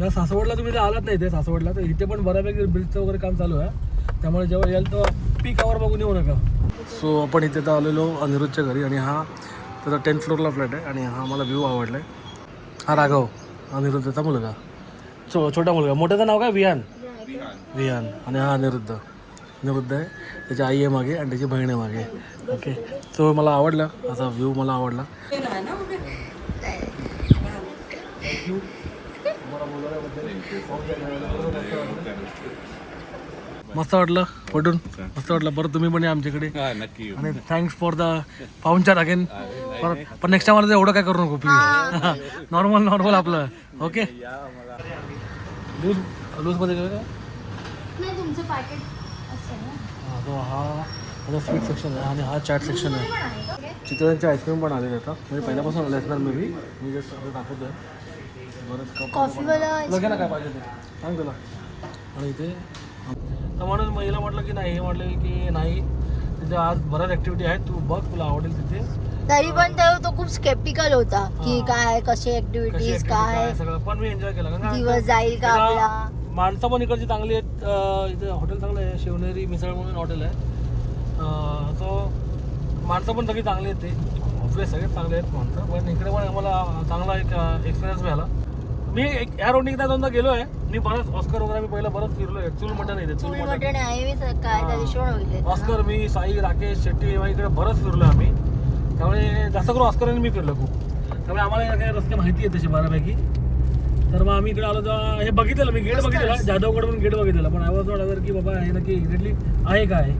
या सासवडला तुम्ही आलात नाही ते सासवडला तर इथे पण बऱ्यापैकी ब्रिजचं वगैरे काम चालू आहे. त्यामुळे जेव्हा याल तेव्हा पीक आवर बघून येऊ नका. सो आपण इथे तर आलेलो अनिरुद्धच्या घरी आणि हा त्याचा टेन्थ फ्लोअरला फ्लॅट आहे आणि हा मला व्ह्यू आवडला आहे हा राघव अनिरुद्धचा मुलगा. छो छोटा मुलगा. मोठ्याचं नाव काय? विहान. विहान. आणि हा अनिरुद्ध. अनिरुद्ध आहे. त्याची आई आहे मागे आणि त्याची बहीण आहे मागे. ओके सो मला आवडला. असा व्ह्यू मला आवडला. मस्त वाटलं? पटून? मस्त वाटलं. बरं तुम्ही पण आमच्याकडे. नक्की. आणि थँक्स फॉर द पाहुणचार अगेन पण नेक्स्ट टाइम मला एवढं काय करू नको प्लीज नॉर्मल नॉर्मल आपलं. ओके लूज लूजमध्ये काय नाही तुमचं पॅकेट असेल ना. हा तो हा माझा स्वीट सेक्शन आहे आणि हा चॅट सेक्शन आहे. चितळ्यांचे आईस्क्रीम पण आलेले आता म्हणजे पहिल्यापासून आले असणार may be me just cup कॉफीवाला ना काय पाहिजे ते? सांग तुला आणि इथे तर म्हणून महिला म्हटलं की नाही हे म्हटलं की नाही. तिथे आज बऱ्याच ॲक्टिव्हिटी आहेत. तू बघ तुला आवडेल तिथे. तरी पण तो तो खूप स्केप्टिकल होता की हा. काय कसे कशी ऍक्टिव्हिटीज activity काय? सगळं. पण मी एन्जॉय केला. कारण दिवस जाईल का त्याला आपला? माणसं पण इकडची चांगली आहेत. अं, इथे हॉटेल चांगलं आहे. शिवनेरी मिसळ म्हणून हॉटेल आहे. सो माणसं पण सगळी चांगली आहेत ते. ऑब्विस सगळेच चांगले आहेत माणसं. पण इकडे पण आम्हाला चांगला एक एक्सपिरियन्स मिळाला. मी एक या रोडनी एकदा दोनदा गेलो आहे मी बरंच ऑस्कर वगैरे मी पहिलं बरंच फिरलो आहे चूल मटण येते चूल मटण आहे मी काय त्या दिवशी पण बघितले ऑस्कर मी साई राकेश शेट्टी इकडे बरंच फिरलो आम्ही. त्यामुळे जास्त करून ऑस्कर मी फिरलो खूप. त्यामुळे आम्हाला या काही रस्ते माहिती आहेत तसे बऱ्यापैकी. तर मग आम्ही इकडे आलो तेव्हा हे बघितलेलं मी गेट बघितलेला. जाधवगड पण गेट बघितलेला. पण आय वॉज नॉट अवेअर की बाबा हे नक्की एक्झॅक्टली आहे काय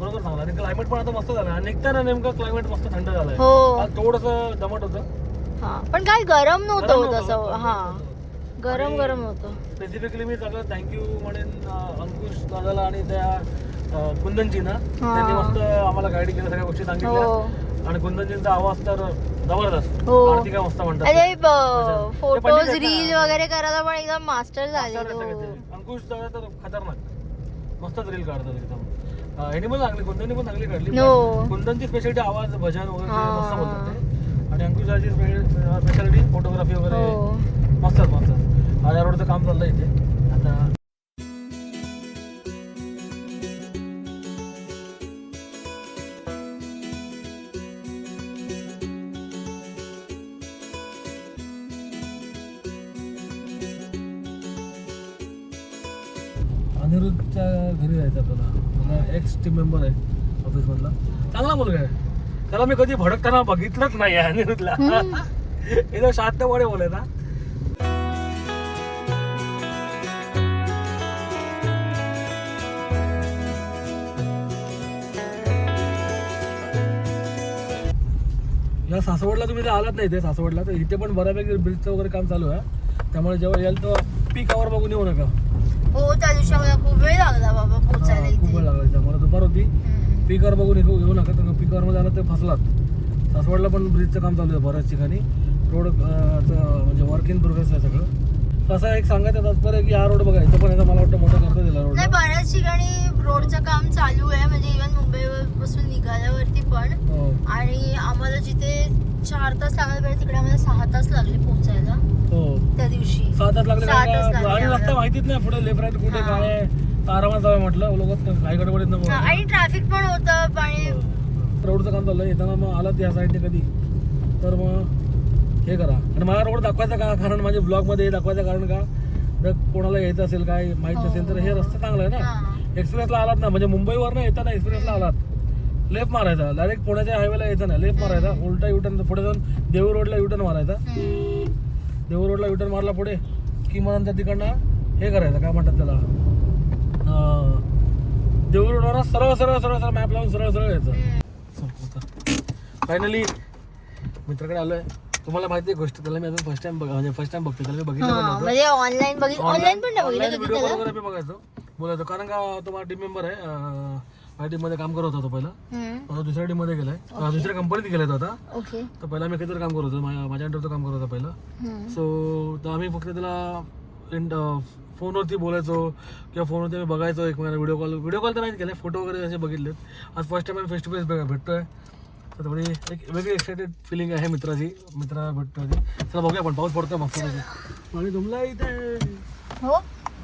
बरोबर सांगला आणि क्लायमेट पण आता मस्त झालं आणि निघताना नेमकं क्लायमेट मस्त थंड झालंय. हो. थोडंसं दमट होतं. पण काय गरम नव्हतं. असं हा. गरम गरम होतं. स्पेसिफिकली मी सगळं थँक्यू म्हणेन अं, अंकुश दादाला आणि त्या कुंदनजीना. त्यांनी मस्त आम्हाला गाईड केलं सगळ्या गोष्टी हो. सांगितल्या आणि कुंदनजींचा आवाज तर जबरदस्त. हो. आरती मस्त म्हणतात. ते फोटोज पंडित आहेत रील. वगैरे करायला पण एकदम मास्टर झाले मास्टर आहे सगळे ते. अंकुश दादा तर खतरनाक. मस्तच रील काढतात एकदम. अं, ह्यानी पण चांगली कुंदननी पण चांगली काढली हो. पण कुंदनची स्पेशालिटी आवाज भजन वगैरे ते हा. मस्त बोलतात ते. आणि अंकुश दादाची स्पेशालिटी फोटोग्राफी वगैरे. हो. मस्तच मस्तच. हा, या रोडचं काम चाललंय इथे. आता अनिरुद्धच्या घरी जायचं आपल्याला. मला एक्स टीम मेंबर आहे ऑफिसमधला चांगला मुलगा आहे. त्याला मी कधी भडकताना बघितलंच नाही आहे अनिरुद्धला. एकदम शांतपणे बोलायचा. या सासवडला तुम्ही जर आलात नाही ते सासवडला तर इथे पण बऱ्यापैकी ब्रिजचं वगैरे काम चालू आहे. त्यामुळे जेव्हा याल तेव्हा पीक आवर बघून येऊ नका. हो त्या दिवशी आम्हाला खूप वेळ लागला बाबा पोहोचायला खूप वेळ लागला इथे. मला दुपार होती. हम्म. पीकर बघून येऊ येऊ नका तर पीकरमध्ये आलं ते फसलात. सासवडला पण ब्रिजचं काम चालू आहे बऱ्याच ठिकाणी. रोड म्हणजे वर्क इन प्रोग्रेस आहे सगळं. तसं एक सांगायचं तात्पर्य की हा रोड बघा इथं पण मला वाटतं मोठा करता दिला रोड नाही बऱ्याच ठिकाणी रोडचं काम चालू आहे म्हणजे इव्हन मुंबई पासून निघाल्यावरती पण. हो. आणि आम्हाला जिथे चार तास लागायला पाहिजे तिकडे आम्हाला सहा तास लागले पोहोचायला. हो. त्या दिवशी. सहा तास लागले लागले आणि रस्ता. माहितीच नाही पुढे लेफ्ट राईट कुठे हा. काय आहे आरामात जावं म्हटलं लोक काही गडबडीत हा, नको आणि ट्रॅफिक पण होतं आणि रोडचं काम चाललं येताना मग आलात या साईडने कधी? तर मग हे करा. आणि मला रोड दाखवायचा का? कारण माझ्या ब्लॉगमध्ये हे दाखवायचं कारण का? जर कोणाला यायचं असेल काय माहीत. नसेल तर हे रस्ता चांगला आहे ना. एक्सप्रेसला आलात ना म्हणजे मुंबईवर ना येताना एक्सप्रेसला आलात. लेफ्ट मारायचा. डायरेक्ट पुण्याच्या हायवेला येताना लेफ्ट मारायचा. उलटा युटर्न पुढे जाऊन देऊळ रोडला युटर्न मारायचा. देऊळ रोडला युटर्न मारला पुढे की मग नंतर तिकडनं हे करायचं काय म्हणतात त्याला? अं, देऊळ रोडवर सरळ सरळ सरळ सरळ मॅप लावून सरळ सरळ यायचं. फायनली मित्राकडे आलोय. तुम्हाला माहिती आहे गोष्ट त्याला मी अजून फर्स्ट टाइम म्हणजे फर्स्ट टाइम बघतो त्याला मी बघितलं पण नव्हतं. म्हणजे ऑनलाईन बघित ऑनलाईन पण नाही बघितलं त्याला? वगैरे मी बघायचो. बोलायचो कारण का तो माझा टीम मेंबर आहे माझ्या टीममध्ये काम करत होता तो पहिला. हम्म. आता दुसऱ्या टीममध्ये गेलाय. अं, दुसऱ्या कंपनीत गेलाय तो आता. ओके तर पहिला मी किती काम करत होतो माझ्या माझ्या अंडरचं काम करत होता पहिला. हम्म. सो तर आम्ही फक्त त्याला इन- अं, फोनवरती बोलायचो किंवा फोनवरती आम्ही बघायचो एकमेकांना व्हिडिओ कॉल व्हिडिओ कॉल तर नाही केले फोटो वगैरे असे बघितलेत. आज फर्स्ट टाइम आम्ही फेस टू फेस भेटतोय. तर थोडी एक वेगळी एक्साइटेड फिलिंग आहे मित्राची मित्राला भेटतोय ती. चला बघूया पण पाऊस पडतोय मस्त पाणी तुमला इथे. हो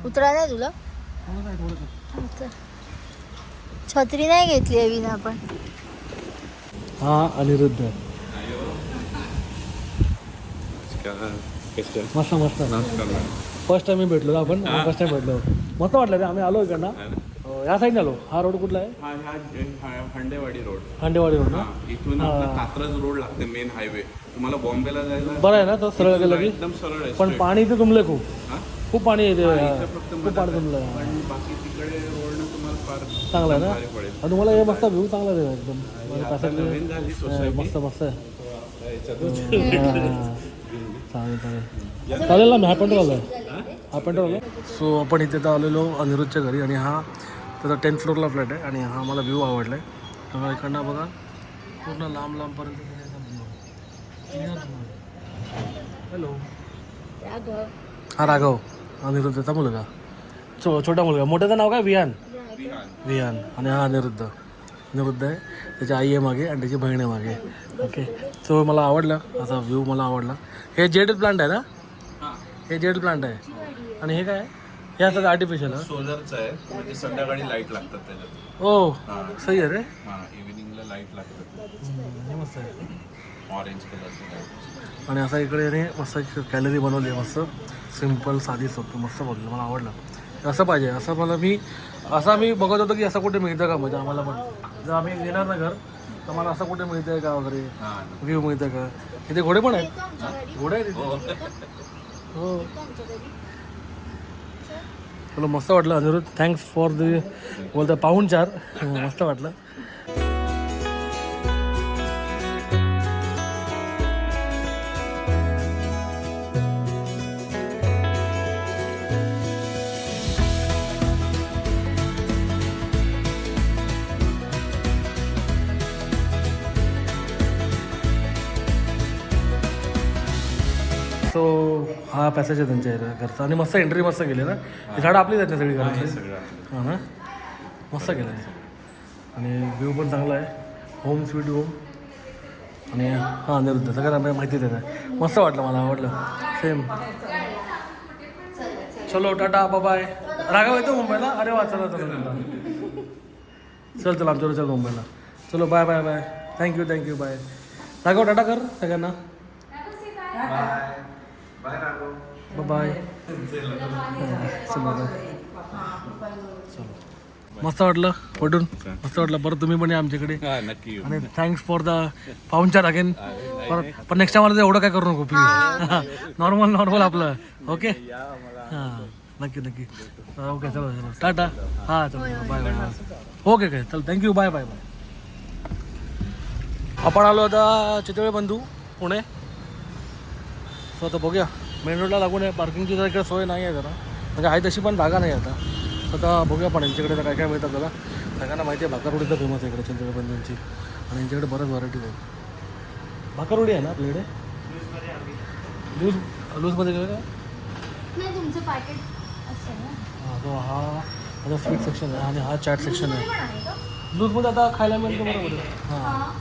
उतरा नाही तुला. छत्री नाही घेतली आहे विना आपण. हा अनिरुद्ध. मस्त मस्त. फर्स्ट टाइम मी भेटलो ना आपण फर्स्ट टाइम भेटलो. मस्त वाटलं रे आम्ही आलो इकडनं. हो, या साईडने आलो हा रोड कुठला आहे? हा हंडेवाडी रोड. हांडेवाडी रोड ना? हा इथून आपला कात्रज रोड लागते मेन हायवे तुम्हाला बॉम्बेला जायला बरं आहे ना तो सरळ गेलं की एकदम सरळ आहे पण. पाणी इथे तुंबले खूप. हा? खूप पाणी येते फक्त खूप पाणी. तुंबलं पण बाकी तिकडे रोडनं तुम्हाला फार चांगलं आहे ना? भारी पडेल. आणि तुम्हाला हे मस्त व्ह्यू चांगला आहे एकदम. आता पॅसेंजर नवीन झाली सोसायटी मस्त मस्त आहे. याच्यातच. हा. चालेल चालेल. चालेल ना मी हा? आलो पेंटर आलो सो आपण इथे तर आलेलो अनिरुद्धच्या घरी आणि हा त्याचा टेन्थ फ्लोअरला फ्लॅट आहे आणि हा मला व्ह्यू आवडला आहे तर इकडनं बघा. पूर्ण लांब लांबपर्यंत हॅलो हा राघव. अनिरुद्धचा मुलगा. छो छोटा मुलगा. मोठ्याचं नाव काय? विहान? विहान. आणि हा अनिरुद्ध. अनिरुद्ध आहे. त्याची आई आहे मागे आणि त्याची बहीण आहे मागे. ओके सो मला आवडलं. असा व्ह्यू मला आवडला. हे जेड प्लांट आहे ना? हे. जेड प्लांट आहे. आणि हे काय? हे असं आर्टिफिशियल सोलरचं आहे. म्हणजे संध्याकाळी लाइट लागतात त्याच्यात. ओ हा. सही आहे रे. हा इव्हिनिंगला लाइट लागतात. हे मस्त आहे. ऑरेंज कलरची लाइट आणि असा इकडे याने मस्त कॅलरी बनवली आहे मस्त. सिंपल साधी सोपी मस्त बनवली. मला आवडलं. असं पाहिजे. असं मला मी असा मी बघत होतो की असं कुठे मिळतं का म्हणजे आम्हाला पण. जर आम्ही येणार ना घर तर मला असं कुठे मिळतं आहे का वगैरे? हा. व्ह्यू मिळतं का? इथे घोडे पण आहेत. घोडे आहेत इथे. हो. चलो मस्त वाटलं अनिरुद्ध. थँक्स फॉर द बोलतं पाहून चार. मस्त वाटलं. हा पॅसेज आहे त्यांच्या इथं घरचा. आणि मस्त एंट्री मस्त केली ना. ही झाडं आपलीच आहेत ना सगळी सगळं हां ना? मस्त केलं आहे. आणि व्ह्यू पण चांगला आहे. होम स्वीट होम आणि हां निरुद्ध सगळ्यांना माहि- माहिती देत मस्त वाटलं मला आवडलं. सेम चलो टाटा बाय राघव येतो मुंबईला? अरे वा चला चला चला. चल चल आमच्यावर चल मुंबईला. चलो bye bye bye thank you thank you bye Raghav tata कर सगळ्यांना. बाय मस्त वाटलं पटून. मस्त वाटलं. परत तुम्ही पण या आमच्याकडे. हा नक्की. आणि थँक्स फॉर द पाहुणचार अगेन परत पण नेक्स्ट टाइम मला एवढं काय करू नको प्लीज नॉर्मल नॉर्मल आपलं. ओके हां नक्की नक्की. ओके चलो चलो. टाटा. हां चलो बाय बाय ओके काय चल थँक्यू बाय बाय बाय आपण आलो आता चितळे बंधू पुणे. सो आता बघूया. मेन रोडला लागून आहे. पार्किंगची जरा इकडे सोय नाही आहे जरा. म्हणजे आहे तशी पण जागा नाही आता. आता बघूया पण यांच्याकडे काय काय मिळतं त्याला सगळ्यांना माहिती आहे भाकरवडी तर फेमस आहे इकडे बंधूंची आणि यांच्याकडे बऱ्याच व्हरायटीज आहेत. भाकरवडी आहे ना आपल्याकडे? लूज लूजमध्ये गेलं का? हा तो हा आता स्वीट सेक्शन आहे आणि हा चॅट सेक्शन आहे. लूजमध्ये आता खायला मिळतं बरोबर. आहे. हां.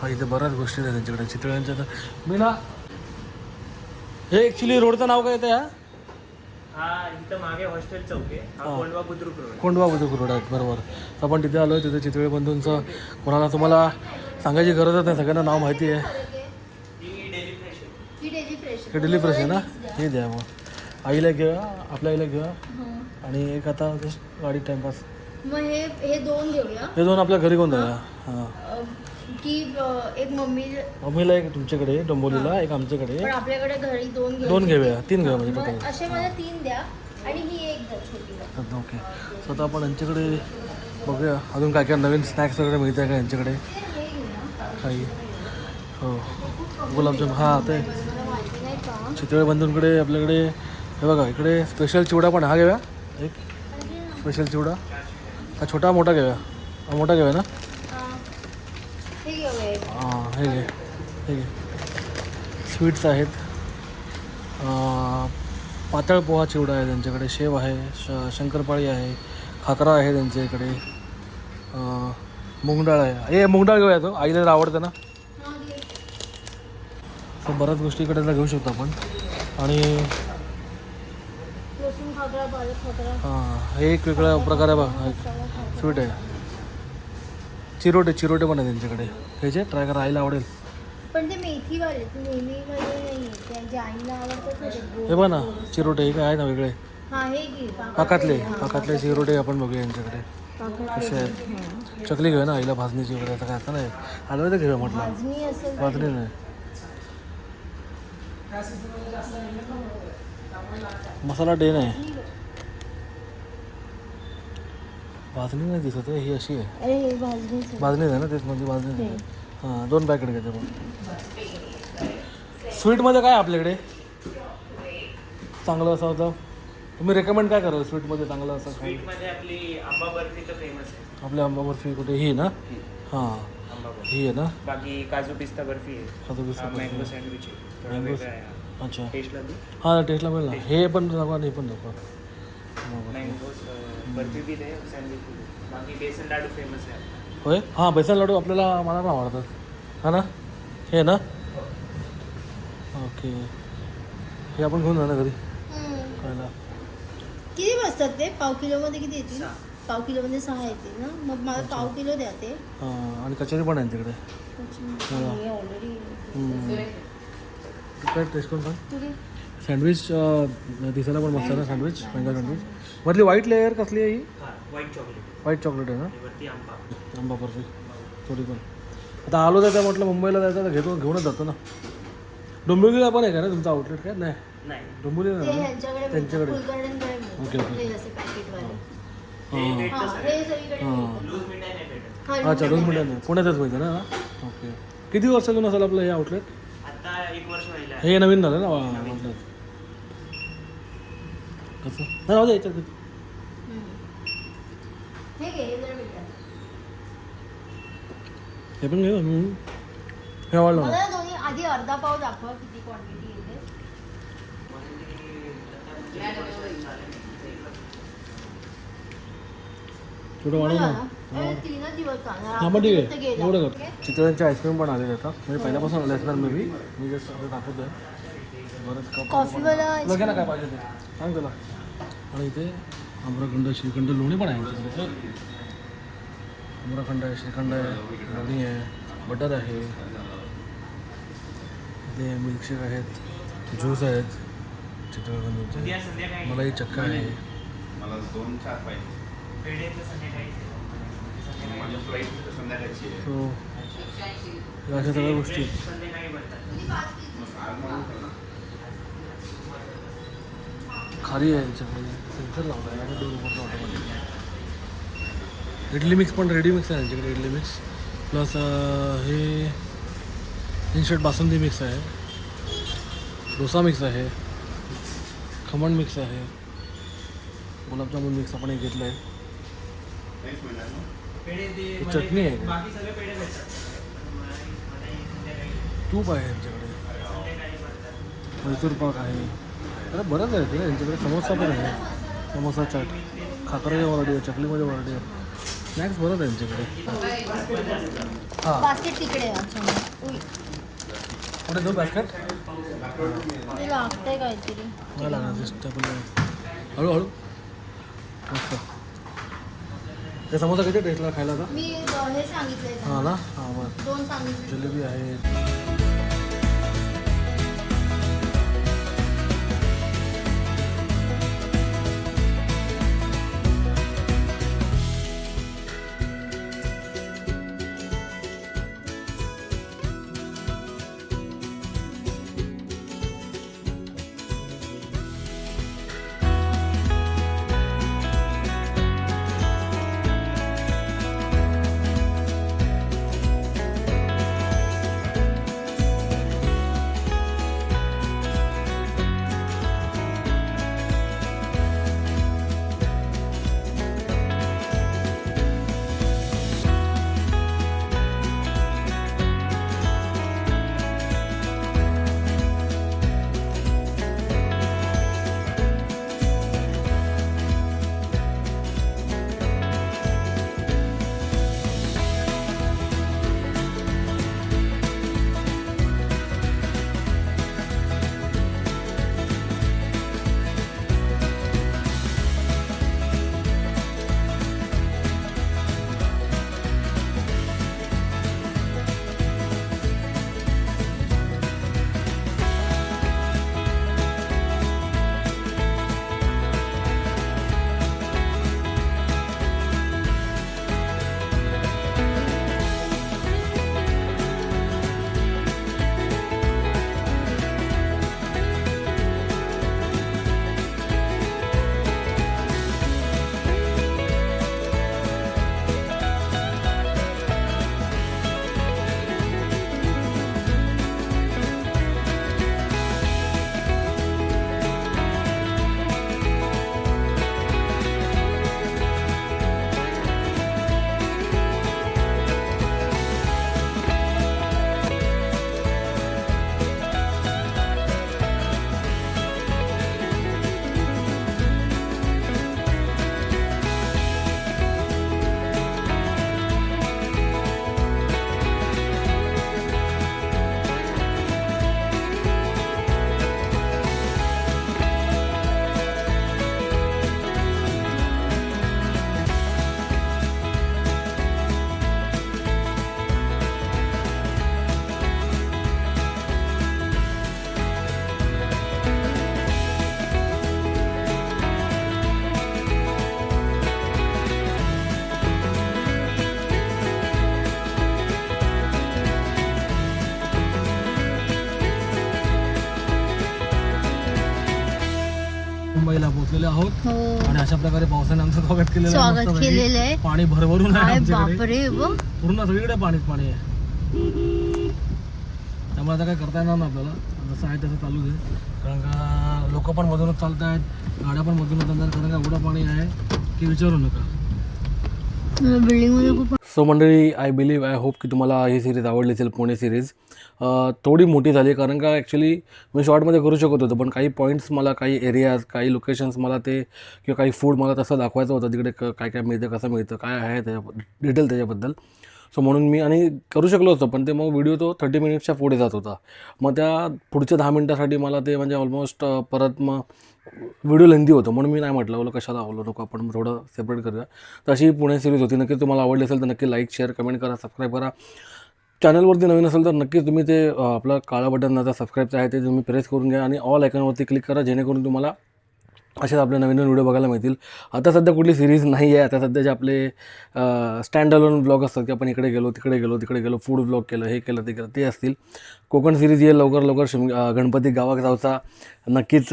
हा इथे बऱ्याच गोष्टी आहेत त्यांच्याकडे. चितळ्यांच्या तर मी ना हे ॲक्च्युली रोडचं नाव काय येतं या हा? इथं मागे हॉस्टेल चौक आहे. हा हा. कोंडवा बुद्रुक रोड. कोंडवा बुद्रुक रोड आहेत बरोबर. तर आपण तिथे आलो आहे तिथे चितळे बंधूंचं कोणाला तुम्हाला सांगायची गरजच नाही सगळ्यांना नाव माहिती आहे. ही डेली फ्रेश आहे. ही डेली फ्रेश हे आहे ना? हे द्या मग. आईला घेऊया आपल्या आईला घेऊया आणि एक आता जस्ट गाडी टाइमपास मग हे हे दोन घेऊया. हे दोन आपल्या घरी कोण जाऊया. हां. अ, की एक मम्मी मम्मीला एक तुमच्याकडे डोंबोलीला एक आमच्याकडे. पण आपल्याकडे घरी दोन दोन घेऊया तीन घेऊया म्हणजे मग टोटल. असे मला तीन द्या आणि ही एक द्या छोटी ओके. सो आता आपण यांच्याकडे बघूया. अजून काय काय नवीन स्नॅक्स वगैरे मिळते आहे का यांच्याकडे? हे काही. हो. गुलाबजाम हां ते. मला माहिती नाही का चितळे बंधूंकडे आपल्याकडे हे बघा इकडे स्पेशल चिवडा पण. हा घेऊया. एक. स्पेशल चिवडा. हा छोटा मोठा घेऊया. हा मोठा घेऊया ना. हां हे घे हे घे. स्वीट्स आहेत. पातळ पोहा चिवडा आहे त्यांच्याकडे शेव आहे श शंकरपाळी आहे खाकरा आहे त्यांच्या इकडे. मूगडाळ आहे. हे मूगडाळ घेऊया तो. आईला जर आवडतं ना. तर बऱ्याच गोष्टी इकडे घेऊ शकतो आपण. आणि हां हे एक वेगळा प्रकार आहे बघ स्वीट आहे. चिरोटे चिरोटे पण आहे त्यांच्याकडे. घ्यायचे ट्राय करा आईला आवडेल. पण ते मेथी वाले ते नेहमी मध्ये नाही त्यांच्या आईला आवडतात ना ते गोड. हे बघ ना चिरोटे हे काय आहे ना वेगळे? हा हे घे. पाकातले पाकातले चिरोटे आपण बघूया यांच्याकडे. कसे आहेत? चकली घेऊया ना आईला भाजणीची वगैरे आता काय असं नाही आलं तर घेऊया म्हटलं. भाजणी असेल भाजणी नाही. मसाला डे नाही. भाजणी नाही दिसत आहे ही अशी आहे. अरे हे भाजणीच आहे. ना तेच म्हणजे भाजणी नाही हां. दोन पॅकेट घेते पण स्वीटमध्ये काय आहे आपल्याकडे? चांगलं असं होतं. तुम्ही रेकमेंड काय कराल स्वीटमध्ये चांगलं असं? स्वीटमध्ये आपली आंबा बर्फी तर फेमस आहे. आपल्या आंबा बर्फी कुठे? ही आहे ना? हां. आंबा बर्फी. ही आहे ना? बाकी काजू पिस्ता बर्फी आहे. काजू पिस्ता बर्फी. मँगो सँडविच आहे. थोडा Mango वेगळा आहे. अच्छा. टेस्टला दी. हां टेस्टला मिळेल ना. हे पण दाखवा आणि हे पण दाखवा मँगो बर्फी बी दे सँडविच बी दे बाकी बेसन लाडू फेमस आहे होय? हां बेसन लाडू आपल्याला मला पण आवडतात. हा ना? हे ना? ओके. हे आपण घेऊन जा ना घरी. हम्म. खायला किती बसतात ते? पाव किलो मध्ये किती येतील? सहा. पाव किलो मध्ये सहा येतील ना? मग मला पाव किलो द्या ते. हां आणि कचोरी पण आहे तिकडे. हे ऑलरेडी काय टेस्ट करून सांग. सँडविच दिसायला पण मस्त ना सँडविच मँगो सँडविच मधली व्हाईट लेअर कसली आहे ही? हां व्हाईट चॉकलेट व्हाईट चॉकलेट आहे ना? आंबा. आंबा बर्फी थोडी पण. आता आलो जायचं म्हटलं मुंबईला जायचं तर घेतो घेऊनच जातो ना. डोंबिवलीला पण आहे का ना तुमचं आउटलेट काय? नाही. नाही. डोंबिवलीला नाही? ह्यांच्याकडे त्यांच्याकडे. Okay, okay. हे अच्छा दोन मिनिटं नाही. पुण्यातच माहिती ना? ओके. किती वर्ष झालं असेल आपलं हे आउटलेट आता एक वर्ष व्हायला आहे. हे नवीन झालं ना? आउटलेट कसं नाही राहू दे याच्यात. हे घे हे जरा मिळतात हे पण घेऊ हम्म. हे आवडलं मला मला ना दोन्ही आधी अर्धा पाव दाखवा किती क्वांटिटी येते थोडं वाढव ना अरे, तीनच दिवस चालणार हां मग ठीक आहे गेला. एवढं कर आईस्क्रीम पण आलेले आता म्हणजे पहिल्यापासून आले असणार मे बी मी जस्ट आता दाखवतो आहे बरंच कप कॉफीवाला ना काय पाहिजे ते सांग तुला आणि इथे आम्रखंड श्रीखंड लोणी पण आहे आमच्याकडे आम्रखंड आहे श्रीखंड आहे लोणी आहे बटर आहे. इथे मिल्कशेक आहेत ज्यूस आहेत संध्याकाळी मलाई चक्का आहे. मला दोन चार पाहिजे. सो या अशा सगळ्या गोष्टी खारी आहे यांच्याकडे सेन्सर लावला इडली मिक्स पण रेडी मिक्स आहे यांच्याकडे इडली मिक्स प्लस हे इन्स्टंट बासुंदी मिक्स आहे डोसा मिक्स आहे खमण मिक्स आहे गुलाबजामुन मिक्स नाही. पेढे ते हे। चटणी तूप बनतात मैसूर पाक आहे अरे बरंच आहे ते यांच्याकडे समोसा पण आहे. समोसा चाट. खाकराच्या वराडी आहे चकलीमध्ये वराडी आहे. स्नॅक्स बरंच आहे यांच्याकडे. हां. बास्केट तिकडे आहे. अच्छा उई, कुठे देऊ बॅस्केट ते लागतंय काहीतरी. लागणार हळूहळू मस्त. ते समोसा किती टेस्टला खायला मी अं, हे सांगितलंय. हां ना? हां बरं दोन सांगितले. जिलेबी आहे. आहोत. हो. आणि अशा प्रकारे पावसाने आमचं स्वागत केलेलं आहे. स्वागत मस्तपैकी. केलेलं आहे. पाणी भरभरून आहे काय आमच्याकडे. बापरे बघ पूर्ण सगळीकडे पाणीच पाणी आहे. त्यामुळे आता काय करता येणार नाही आपल्याला. जसं आहे तसं चालू आहे. कारण का लोक पण मधूनच चालत आहेत गाड्या पण मधूनच चालतात. कारण का एवढं पाणी आहे की विचारू नका. बिल्डिंगमध्ये खूप सो मंडळी आय बिलीव्ह आय होप की तुम्हाला ही सिरीज आवडली असेल पुणे सिरीज थोडी मोठी झाली कारण का ॲक्च्युली मी शॉर्टमध्ये करू शकत होतो. पण काही पॉईंट्स मला काही एरियाज काही लोकेशन्स मला ते किंवा काही फूड मला तसं दाखवायचं होतं. तिकडे क- काय काय मिळतं कसं मिळतं काय आहे त्याच्या डिटेल त्याच्याबद्दल. सो म्हणून मी आणि करू शकलो होतो. पण ते मग व्हिडिओ तो थर्टी मिनिट्सच्या पुढे जात होता. मग त्या पुढच्या दहा मिनटासाठी मला ते म्हणजे ऑलमोस्ट परत मग व्हिडिओ लेंदी होतो. म्हणून मी नाही म्हटलं बोला कशाला आवलो नको आपण थोडं सेपरेट करूया. तर अशी पुणे सिरीज होती. नक्की तुम्हाला आवडली असेल तर नक्की लाईक शेअर कमेंट करा सबस्क्राईब करा. चॅनलवरती नवीन असेल तर नक्कीच तुम्ही ते आपलं काळा बटन आता सबस्क्राईबचं आहे ते तुम्ही प्रेस करून घ्या आणि ऑल आयकॉनवरती क्लिक करा जेणेकरून तुम्हाला असेच आपले नवीन नवीन व्हिडिओ बघायला मिळतील. आता सध्या कुठली सिरीज नाही आहे. आता सध्या जे आपले स्टँड अलोन ब्लॉग असतात की आपण इकडे गेलो तिकडे गेलो तिकडे गेलो फूड ब्लॉग केलं हे केलं ते केलं ते असतील. कोकण सिरीज येईल लवकर लवकर. शिम गणपती गावात जाऊचा. नक्कीच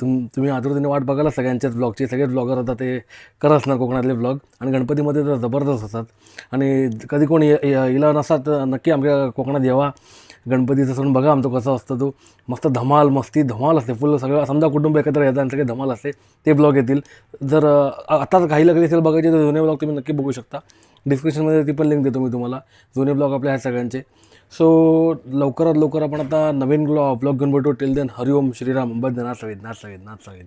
तुम तुम्ही आतुरतेने वाट बघायला सगळ्यांच्याच ब्लॉगची सगळेच ब्लॉगर आता ते करत असणार कोकणातले ब्लॉग आणि गणपतीमध्ये तर जबरदस्त असतात. आणि कधी कोणी ये- ये- येला नसतात तर नक्की आमच्या कोकणात यावा. गणपतीचा सण बघा आमचं कसा असतो तो. मस्त धमाल मस्ती धमाल असते. फुल सगळं समजा कुटुंब एकत्र येतात आणि सगळे धमाल असते. ते ब्लॉग येतील. जर आता काही लगेच असेल बघायचे तर जुने ब्लॉग तुम्ही नक्की बघू शकता. डिस्क्रिप्शनमध्ये ती पण लिंक देतो मी तुम्हाला. जुने ब्लॉग आपले आहेत सगळ्यांचे. सो लवकरात लवकर आपण आता नवीन ब्लॉग ब्लॉग घेऊन भेटू. टिल देन हरिओम श्रीराम अंबद नाथ सवेद नाथ सवेद नाथ सवेद